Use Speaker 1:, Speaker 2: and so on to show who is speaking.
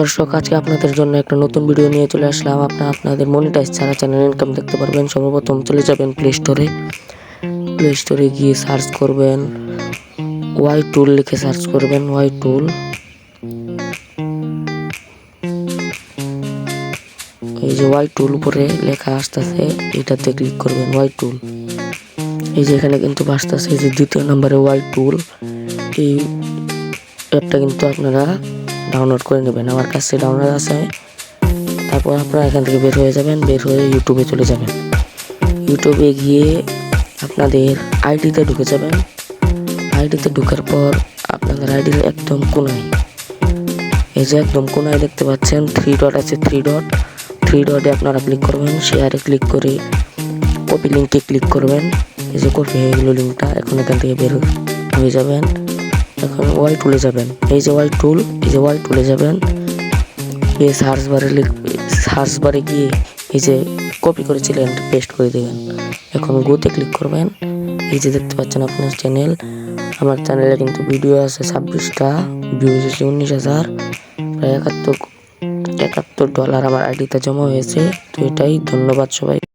Speaker 1: দর্শক, আজকে আপনাদের জন্য একটা নতুন ভিডিও নিয়ে চলে আসলাম। আপনার আপনাদের মনিটাইজ ছাড়া চ্যানেল ইনকাম দেখতে পারবেন। সর্বপ্রথম চলে যাবেন প্লে স্টোরে প্লে স্টোরে গিয়ে সার্চ করবেন ওয়াই টুল লিখে সার্চ করবেন ওয়াই টুল এই যে ওয়াই টুল উপরে লেখা আসতেছে, এটাতে ক্লিক করবেন ওয়াই টুল এই যে এখানে কিন্তু আসতেছে যে দ্বিতীয় নম্বরে ওয়াই টুল এই অ্যাপটা কিন্তু আপনারা ডাউনলোড করে নেবেন। আমার কাছে ডাউনলোড আছে। তারপর আপনারা এখান থেকে বের হয়ে যাবেন, বের হয়ে ইউটিউবে চলে যাবেন। ইউটিউবে গিয়ে আপনাদের আইডিতে ঢুকে যাবেন। আইডিতে ঢুকার পর আপনাদের আইডির একদম কোনায়। এই যে একদম কোনায় দেখতে পাচ্ছেন থ্রি ডট আছে থ্রি ডট থ্রি ডটে আপনারা ক্লিক করবেন শেয়ারে ক্লিক করে কপি লিঙ্কে ক্লিক করবেন। এই যে কপি হয়ে গেলো লিঙ্কটা এখন এখান থেকে বের হয়ে যাবেন। এখন ওয়াল টুলে যাবেন। এই যে ওয়াল টুল এই যে ওয়াল টুলে যাবেন। এই সার্চ বারে সার্চ বারে গিয়ে এই যে কপি করেছিলেন পেস্ট করে দেবেন। এখন গোতে ক্লিক করবেন। এই যে দেখতে পাচ্ছেন আপনার চ্যানেল আমার চ্যানেলে কিন্তু ভিডিও আছে ছাব্বিশটা ভিউজ আছে উনিশ হাজার, প্রায় একাত্তর একাত্তর ডলার আমার আইডিতে জমা হয়েছে। তো এটাই ধন্যবাদ সবাই।